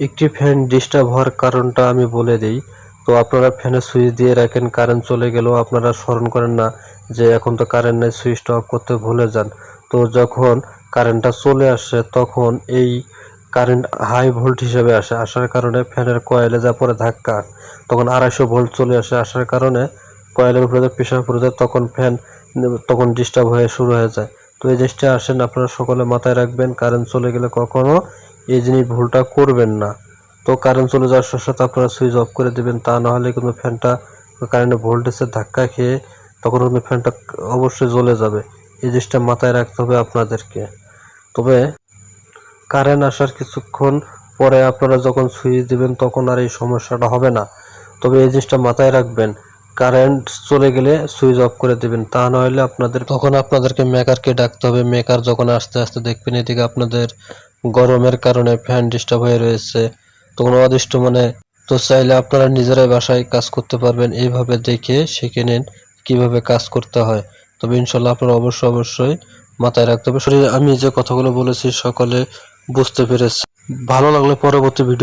একটি fan disturb হওয়ার কারণটা আমি বলে দিই। তো আপনারা ফ্যানের সুইচ দিয়ে রাখেন কারেন্ট চলে গেলেও আপনারা স্মরণ করেন না যে এখন তো কারেন্ট নেই সুইচটা অফ করতে ভুলে যান। তো যখন কারেন্টটা চলে আসে, তখন এই কারেন্ট হাই ভোল্ট হিসেবে আসে। আসার কারণে ফ্যানের কয়েলে যা পরে ধাক্কা, তখন আড়াইশো ভোল্ট চলে আসে। আসার কারণে কয়েলের উপরে প্রেশার পড়ে যায়, তখন ফ্যান তখন ডিস্টার্ব হয়ে শুরু হয়ে যায়। তো এই জিনিসটা আসেন, আপনারা সকলে মাথায় রাখবেন কারেন্ট চলে গেলে কখনো এই জিনিস ভুলটা করবেন না। তো কারেন্ট চলে যাওয়ার সাথে সাথে আপনারা সুইচ অফ করে দেবেন, তা না হলে কিন্তু ফ্যানটা কারেন্টের ভোল্টেজের ধাক্কা খেয়ে তখন কিন্তু ফ্যানটা অবশ্যই জ্বলে যাবে। এই জিনিসটা মাথায় রাখতে হবে আপনাদেরকে। তবে কারেন্ট আসার কিছুক্ষণ পরে আপনারা যখন সুইচ দিবেন তখন আর এই সমস্যাটা হবে না। তবে এই জিনিসটা মাথায় রাখবেন কারেন্ট চলে গেলে সুইচ অফ করে দিবেন। তা না হলে আপনাদের তখন আপনাদেরকে মেকারকে ডাকতে হবে। মেকার যখন আস্তে আস্তে দেখবেন এদিকে আপনাদের গরমের কারণে ফ্যান ডিস্টার্ব হয়ে রয়েছে। তখন অদৃষ্ট মানে তো চাইলে আপনারা নিজেরাই বাসায় কাজ করতে পারবেন। এইভাবে দেখে শিখে নিন কীভাবে কাজ করতে হয়। তবে ইনশাল্লাহ আপনারা অবশ্যই অবশ্যই মাথায় রাখতে হবে। শরীর আমি যে কথাগুলো বলেছি সকলে বুঝতে পেরেছি। ভালো লাগলে পরবর্তী ভিডিও